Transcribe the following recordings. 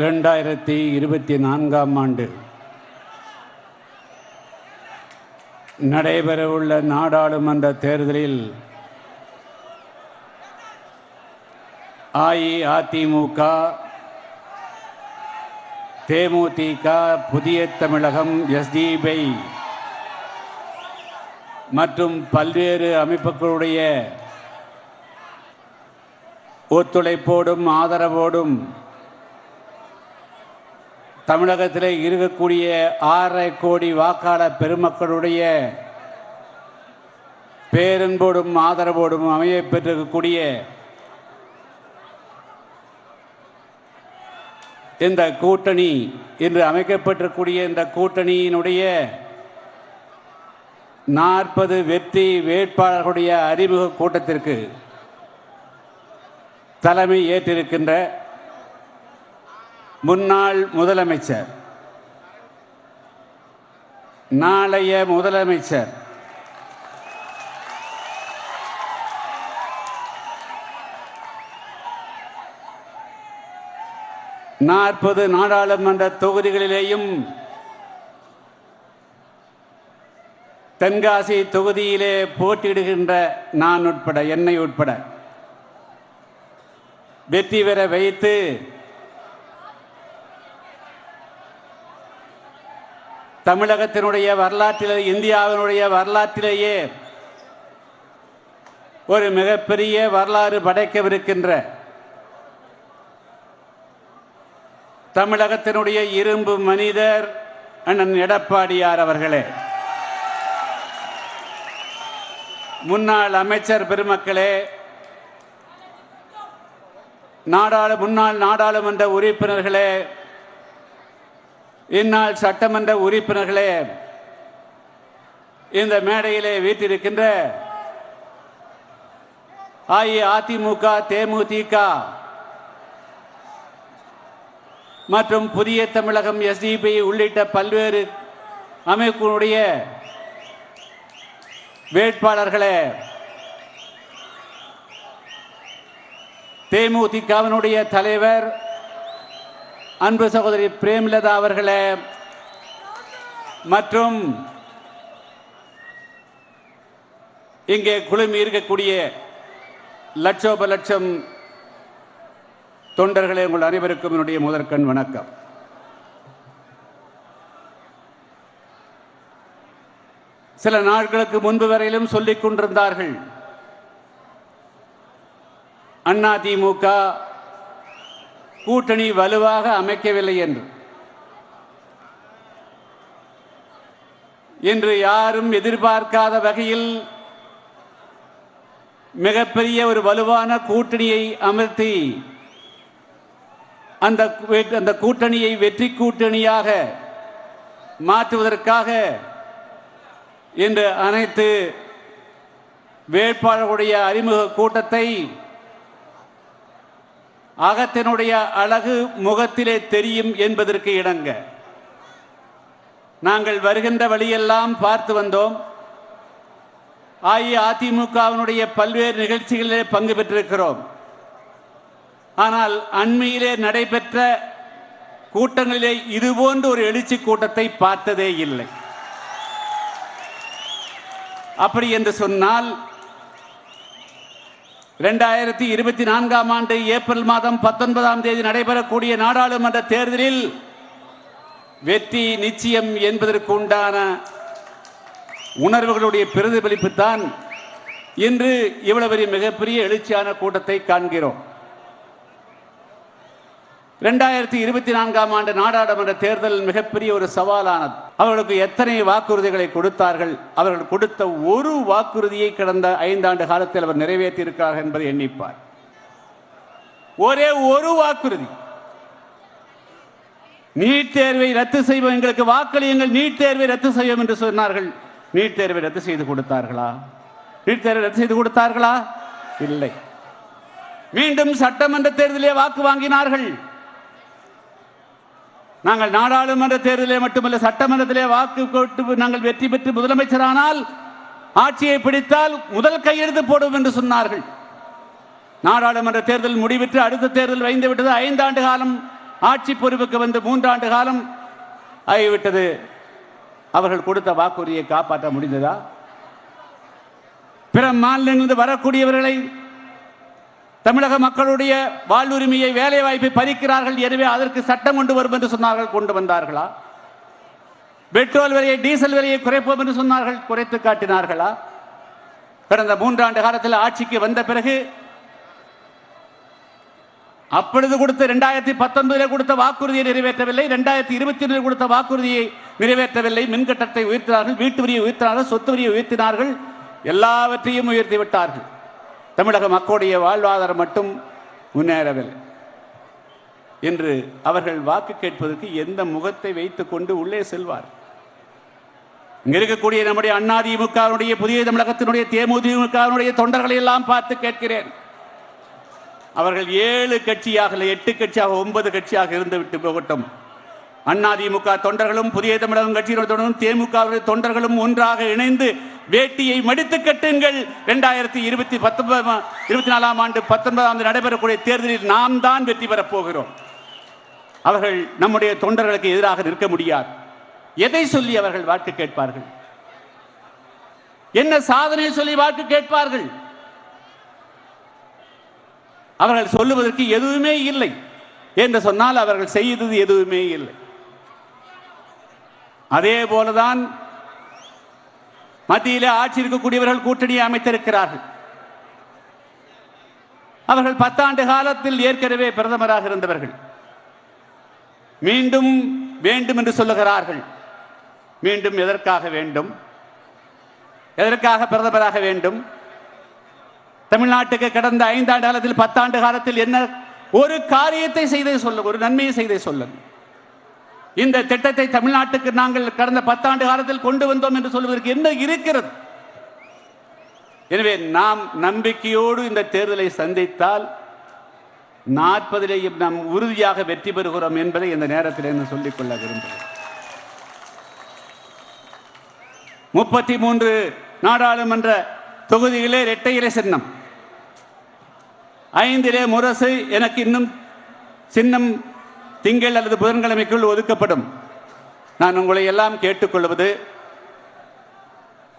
ரெண்டாயிரத்தி இருபத்தி நான்காம் ஆண்டு நடைபெறவுள்ள நாடாளுமன்ற தேர்தலில் அஇஅதிமுக தேமுதிக புதிய தமிழகம் எஸ்டிபை மற்றும் பல்வேறு அமைப்புகளுடைய ஒத்துழைப்போடும் ஆதரவோடும் தமிழகத்தில் இருக்கக்கூடிய ஆறரை கோடி வாக்காளர் பெருமக்களுடைய பேரன்போடும் ஆதரவோடும் அமைய பெற்றிருக்கக்கூடிய இந்த கூட்டணி இன்று அமைக்கப்பட்டிருக்கூடிய இந்த கூட்டணியினுடைய நாற்பது வெற்றி வேட்பாளர்களுடைய அறிமுக கூட்டத்திற்கு தலைமை ஏற்றிருக்கின்ற முன்னாள் முதலமைச்சர். நாளைய முதலமைச்சர். நாற்பது நாடாளுமன்ற தொகுதிகளிலேயும் தென்காசி தொகுதியிலே போட்டியிடுகின்ற நான் உட்பட என்னை உட்பட வெற்றி பெற வைத்து தமிழகத்தினுடைய வரலாற்றிலே இந்தியாவினுடைய வரலாற்றிலேயே ஒரு மிகப்பெரிய வரலாறு படைக்கவிருக்கின்ற தமிழகத்தினுடைய இரும்பு மனிதர் அண்ணன் எடப்பாடியார் அவர்களே. முன்னாள் அமைச்சர் பெருமக்களே நாடாளு முன்னாள் நாடாளுமன்ற உறுப்பினர்களே இந்நாள் சட்டமன்ற உறுப்பினர்களே இந்த மேடையிலே வீட்டிருக்கின்ற அஇஅதிமுக தேமுதிக மற்றும் புதிய தமிழகம் எஸ்டிபி உள்ளிட்ட பல்வேறு அமைப்பினுடைய வேட்பாளர்களே தேமுதிகவினுடைய தலைவர் அன்பு சகோதரி பிரேம்லதா அவர்களே மற்றும் இங்கே குழுமி இருக்கக்கூடிய லட்சோப லட்சம் தொண்டர்களே உங்கள் அனைவருக்கும் என்னுடைய முதற்கண் வணக்கம். சில நாட்களுக்கு முன்பு வரையிலும் சொல்லிக் கொண்டிருந்தார்கள் அண்ணா திமுக கூட்டணி வலுவாக அமைக்கவில்லை என்று. இன்று யாரும் எதிர்பார்க்காத வகையில் மிகப்பெரிய ஒரு வலுவான கூட்டணியை அமர்த்தி அந்த அந்த கூட்டணியை வெற்றி கூட்டணியாக மாற்றுவதற்காக இன்று அனைத்து வேட்பாளர்களுடைய அறிமுக கூட்டத்தை அகத்தினுடைய அழகு முகத்திலே தெரியும் என்பதற்கு இணங்க நாங்கள் வருகின்ற வழியெல்லாம் பார்த்து வந்தோம். அஇஅதிமுகவினுடைய பல்வேறு நிகழ்ச்சிகளிலே பங்கு பெற்றிருக்கிறோம். ஆனால் அண்மையிலே நடைபெற்ற கூட்டங்களிலே இதுபோன்ற ஒரு எழுச்சி கூட்டத்தை பார்த்ததே இல்லை. அப்படி என்று சொன்னால் இரண்டாயிரத்தி இருபத்தி நான்காம் ஆண்டு ஏப்ரல் மாதம் பத்தொன்பதாம் தேதி நடைபெறக்கூடிய நாடாளுமன்ற தேர்தலில் வெற்றி நிச்சயம் என்பதற்கு உண்டான உணர்வுகளுடைய பிரதிபலிப்பு தான் இன்று இவ்வளவு பெரிய மிகப்பெரிய எழுச்சியான கூட்டத்தை காண்கிறோம். இரண்டாயிரத்தி இருபத்தி நான்காம் ஆண்டு நாடாளுமன்ற தேர்தலில் மிகப்பெரிய ஒரு சவாலானது. அவர்களுக்கு எத்தனை வாக்குறுதிகளை கொடுத்தார்கள்? அவர்கள் கொடுத்த ஒரு வாக்குறுதியை கடந்த ஐந்தாண்டு காலத்தில் அவர் நிறைவேற்றியிருக்கிறார்கள் என்பதை எண்ணிப்பார். ஒரே ஒரு வாக்குறுதி. நீட் தேர்வை ரத்து செய்வோம். எங்களுக்கு வாக்களியுங்கள். நீட் தேர்வை ரத்து செய்வோம் என்று சொன்னார்கள். நீட் தேர்வை ரத்து செய்து கொடுத்தார்களா? நீட் தேர்வை ரத்து செய்து கொடுத்தார்களா? இல்லை. மீண்டும் சட்டமன்ற தேர்தலே வாக்கு வாங்கினார்கள். நாங்கள் நாடாளுமன்ற தேர்தலே மட்டுமல்ல சட்டமன்றத்திலே வாக்கு கொட்டு நாங்கள் வெற்றி பெற்று முதலமைச்சரானால் ஆட்சியை பிடித்தால் முதல் கையெழுத்து போடும் என்று சொன்னார்கள். நாடாளுமன்ற தேர்தல் முடிவிட்டு அடுத்த தேர்தல் வைந்து விட்டது. ஐந்தாண்டு காலம் ஆட்சி பொறுப்புக்கு வந்து மூன்றாண்டு காலம் ஆகிவிட்டது. அவர்கள் கொடுத்த வாக்குறுதியை காப்பாற்ற முடிந்ததா? பிற மாநிலங்களிலிருந்து வரக்கூடியவர்களை தமிழக மக்களுடைய வாழ்வுரிமையை வேலை வாய்ப்பை பறிக்கிறார்கள் எனவே அதற்கு சட்டம் கொண்டு வரும் என்று சொன்னார்கள் கொண்டு வந்தார்களா? பெட்ரோல் விலையை டீசல் விலையை குறைப்போம் என்று சொன்னார்கள் குறைத்து காட்டினார்களா? கடந்த மூன்றாண்டு காலத்தில் ஆட்சிக்கு வந்த பிறகு அப்பொழுது கொடுத்த இரண்டாயிரத்தி பத்தொன்பதில் கொடுத்த வாக்குறுதியை நிறைவேற்றவில்லை இரண்டாயிரத்தி இருபத்தி ஒன்றில் கொடுத்த வாக்குறுதியை நிறைவேற்றவில்லை மின்கட்டத்தை உயர்த்தினார்கள் வீட்டு வரியை உயர்த்தினார்கள் சொத்து வரியை உயர்த்தினார்கள் எல்லாவற்றையும் உயர்த்தி விட்டார்கள். தமிழக மக்களுடைய வாழ்வாதாரம் மட்டும் முன்னேறவில்லை. என்று அவர்கள் வாக்கு கேட்பதற்கு எந்த முகத்தை வைத்துக் கொண்டு உள்ளே செல்வார். இங்க இருக்கக்கூடிய நம்முடைய அண்ணாதிமுகவினுடைய புதிய தமிழகத்தினுடைய தேமுதிமுகவினுடைய தொண்டர்களை எல்லாம் பார்த்து கேட்கிறேன். அவர்கள் ஏழு கட்சியாக எட்டு கட்சியாக ஒன்பது கட்சியாக இருந்து விட்டு போகட்டும். அதிமுக தொண்டர்களும் புதிய தமிழகம் கட்சியினுடைய தொண்டர்களும் தேமுக தொண்டர்களும் ஒன்றாக இணைந்து வேட்டியை மடித்து கட்டுங்கள். இரண்டாயிரத்தி இருபத்தி பத்தொன்பது இருபத்தி நாலாம் ஆண்டு பத்தொன்பதாம் ஆண்டு நடைபெறக்கூடிய தேர்தலில் நாம் தான் வெற்றி பெறப் போகிறோம். அவர்கள் நம்முடைய தொண்டர்களுக்கு எதிராக நிற்க முடியாது. எதை சொல்லி அவர்கள் வாக்கு கேட்பார்கள்? என்ன சாதனை சொல்லி வாக்கு கேட்பார்கள்? அவர்கள் சொல்லுவதற்கு எதுவுமே இல்லை என்று சொன்னால் அவர்கள் செய்தது எதுவுமே இல்லை. அதே போலதான் மத்தியிலே ஆட்சி இருக்கக்கூடியவர்கள் கூட்டணியை அமைத்திருக்கிறார்கள். அவர்கள் பத்தாண்டு காலத்தில் ஏற்கனவே பிரதமராக இருந்தவர்கள். மீண்டும் வேண்டும் என்று சொல்லுகிறார்கள். மீண்டும் எதற்காக வேண்டும்? எதற்காக பிரதமராக வேண்டும்? தமிழ்நாட்டுக்கு கடந்த ஐந்தாண்டு காலத்தில் பத்தாண்டு காலத்தில் என்ன ஒரு காரியத்தை செய்தே சொல்ல ஒரு நன்மையை செய்தே சொல்லுங்கள் இந்த திட்டத்தை தமிழ்நாட்டுக்கு நாங்கள் கடந்த பத்தாண்டு காலத்தில் கொண்டு வந்தோம் என்று சொல்வதற்கு என்ன இருக்கிறது? எனவே நாம் நம்பிக்கையோடு இந்த தேர்தலை சந்தித்தால் நாற்பதிலேயும் நாம் உறுதியாக வெற்றி பெறுகிறோம் என்பதை இந்த நேரத்தில் நான் சொல்லிக்கொள்ள விரும்புகிறேன். முப்பத்தி மூன்று நாடாளுமன்ற தொகுதிகளே இலை சின்னம். ஐந்திலே முரசு எனக்கு இன்னும் சின்னம் திங்கள் அல்லது புதன்கிழமைக்குள் ஒதுக்கப்படும். நான் உங்களை எல்லாம் கேட்டுக்கொள்வது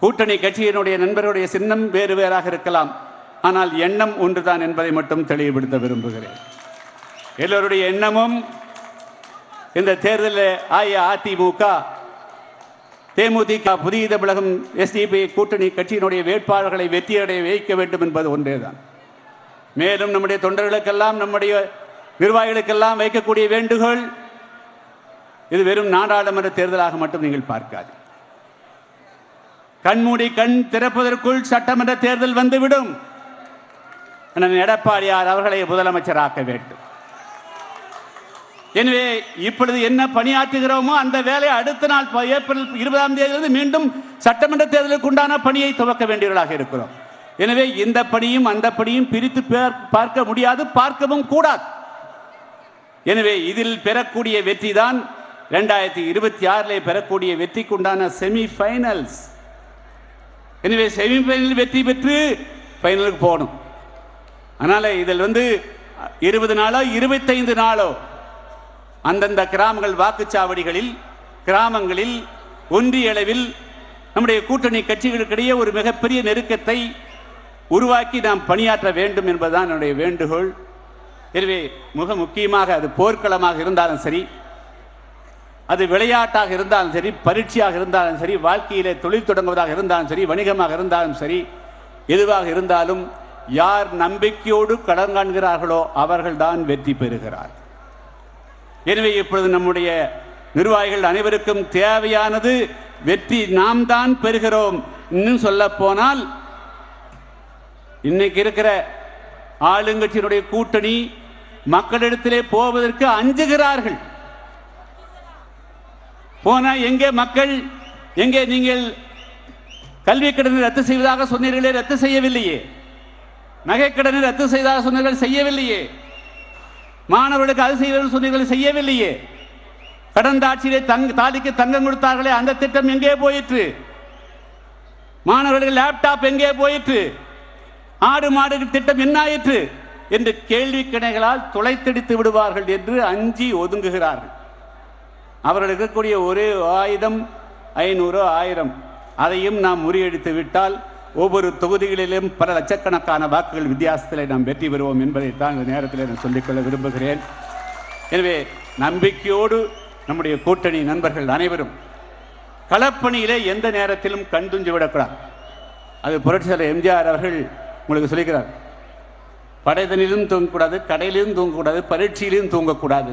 கூட்டணி கட்சியினுடைய நண்பருடைய சின்னம் வேறு வேறாக இருக்கலாம். ஆனால் எண்ணம் ஒன்றுதான் என்பதை மட்டும் தெளிவுபடுத்த விரும்புகிறேன். எல்லோருடைய எண்ணமும் இந்த தேர்தலில் அஇஅதிமுக தேமுதிக புதிய தமிழகம் எஸ்டிபி கூட்டணி கட்சியினுடைய வேட்பாளர்களை வெற்றியடைய வைக்க வேண்டும் என்பது ஒன்றேதான். மேலும் நம்முடைய தொண்டர்களுக்கெல்லாம் நம்முடைய நிர்வாகிகளுக்கெல்லாம் வைக்கக்கூடிய வேண்டுகோள் இது வெறும் நாடாளுமன்ற தேர்தலாக மட்டும் நீங்கள் பார்க்காது கண்மூடி கண் திறப்பதற்குள் சட்டமன்ற தேர்தல் வந்துவிடும். எடப்பாடியார் அவர்களை முதலமைச்சராக்க வேண்டும். எனவே இப்பொழுது என்ன பணியாற்றுகிறோமோ அந்த வேலையை அடுத்த நாள் ப- ஏப்ரல் இருபதாம் தேதியிலிருந்து மீண்டும் சட்டமன்ற தேர்தலுக்கு உண்டான பணியை துவக்க வேண்டியவர்களாக இருக்கிறோம். எனவே இந்த பணியும் அந்த பணியும் பிரித்து பார்க்க முடியாது பார்க்கவும் கூடாது. எனவே இதில் பெறக்கூடிய வெற்றி தான் ரெண்டாயிரத்தி இருபத்தி ஆறிலே பெறக்கூடிய வெற்றிக்கு உண்டான செமி ஃபைனல்ஸ் எனவே செமி ஃபைனல் வெற்றி பெற்று ஃபைனலுக்கு போகணும். அதனால் இதில் வந்து இருபது நாளோ இருபத்தைந்து நாளோ அந்தந்த கிராமங்கள் வாக்குச்சாவடிகளில் கிராமங்களில் ஒன்றிய அளவில் நம்முடைய கூட்டணி கட்சிகளுக்கிடையே ஒரு மிகப்பெரிய நெருக்கத்தை உருவாக்கி நாம் பணியாற்ற வேண்டும் என்பதுதான் என்னுடைய வேண்டுகோள். எனவே மிக முக்கியமாக அது போர்க்களமாக இருந்தாலும் சரி அது விளையாட்டாக இருந்தாலும் சரி பரீட்சையாக இருந்தாலும் சரி வாழ்க்கையிலே தொழில் தொடங்குவதாக இருந்தாலும் சரி வணிகமாக இருந்தாலும் சரி எதுவாக இருந்தாலும் யார் நம்பிக்கையோடு கடன் காண்கிறார்களோ அவர்கள்தான் வெற்றி பெறுகிறார். எனவே இப்பொழுது நம்முடைய நிர்வாகிகள் அனைவருக்கும் தேவையானது வெற்றி நாம் தான் பெறுகிறோம் இன்னும் சொல்ல போனால் இன்னைக்கு இருக்கிற ஆளுங்கட்சியினுடைய கூட்டணி மக்களிடத்திலே போவதற்கு அஞ்சுகிறார்கள். போனா எங்கே மக்கள் எங்கே நீங்கள் கல்வி கடனை ரத்து செய்வதாக சொன்னீர்களே ரத்து செய்யவில்லையே. நகை கடனை ரத்து செய்ததாக சொன்னீர்கள் செய்யவில்லையே. மாணவர்களுக்கு அது செய்வர்கள் சொன்னீர்கள் செய்யவில்லையே. கடந்த ஆட்சியிலே தங் தாலிக்கு தங்கம் கொடுத்தார்களே அந்த திட்டம் எங்கே போயிற்று? மாணவர்களுக்கு லேப்டாப் எங்கே போயிற்று? ஆடு மாடு திட்டம் என்ன ஆயிற்று? என்று கேள்வி கிணைகளால் துளைத்தெடுத்து விடுவார்கள் என்று அஞ்சி ஒதுங்குகிறார்கள். அவர்கள் இருக்கக்கூடிய ஒரே ஆயுதம் ஐநூறு ஆயிரம். அதையும் நாம் முறியடித்து விட்டால் ஒவ்வொரு தொகுதிகளிலும் பல லட்சக்கணக்கான வாக்குகள் வித்தியாசத்தில் நாம் வெற்றி பெறுவோம் என்பதைத்தான் இந்த நேரத்தில் நான் சொல்லிக்கொள்ள விரும்புகிறேன். எனவே நம்பிக்கையோடு நம்முடைய கூட்டணி நண்பர்கள் அனைவரும் களப்பணியிலே எந்த நேரத்திலும் கண் துஞ்சு விடக்கூடாது அது புரட்சியாளர் எம்ஜிஆர் அவர்கள் உங்களுக்கு சொல்லிக்கிறார். படைதனிலும் தூங்கக்கூடாது கடையிலும் தூங்கக்கூடாது பரீட்சையிலும் தூங்கக்கூடாது.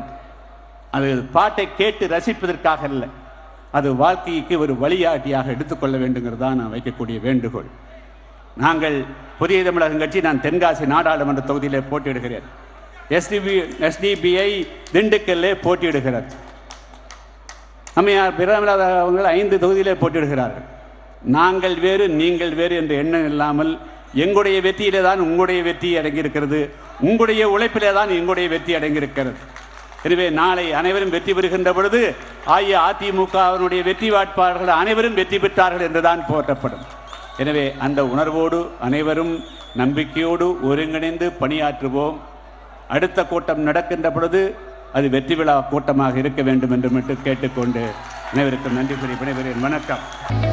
அது பாட்டை கேட்டு ரசிப்பதற்காக அல்ல. அது வாழ்க்கைக்கு ஒரு வழிகாட்டியாக எடுத்துக்கொள்ள வேண்டுங்கிறது தான் நான் வைக்கக்கூடிய வேண்டுகோள். நாங்கள் புதிய தமிழகம் கட்சி நான் தென்காசி நாடாளுமன்ற தொகுதியிலே போட்டியிடுகிறேன். எஸ்டிபி எஸ்டிபிஐ திண்டுக்கல்லே போட்டியிடுகிறார். அம்மையார் பிரமிளாத அவர்கள் ஐந்து தொகுதியிலே போட்டியிடுகிறார்கள். நாங்கள் வேறு நீங்கள் வேறு என்ற எண்ணம் இல்லாமல் எங்களுடைய வெற்றியிலே தான் உங்களுடைய வெற்றி அடங்கியிருக்கிறது. உங்களுடைய உழைப்பிலே தான் எங்களுடைய வெற்றி அடங்கியிருக்கிறது. எனவே நாளை அனைவரும் வெற்றி பெறுகின்ற பொழுது அஇஅதிமுகவினுடைய வெற்றி வாட்பாளர்கள் அனைவரும் வெற்றி பெற்றார்கள் என்றுதான் போற்றப்படும். எனவே அந்த உணர்வோடு அனைவரும் நம்பிக்கையோடு ஒருங்கிணைந்து பணியாற்றுவோம். அடுத்த கூட்டம் நடக்கின்ற பொழுது அது வெற்றி விழா கூட்டமாக இருக்க வேண்டும் என்று மட்டும் கேட்டுக்கொண்டு அனைவருக்கும் நன்றி கூறி விடைபெறுகிறேன். வணக்கம்.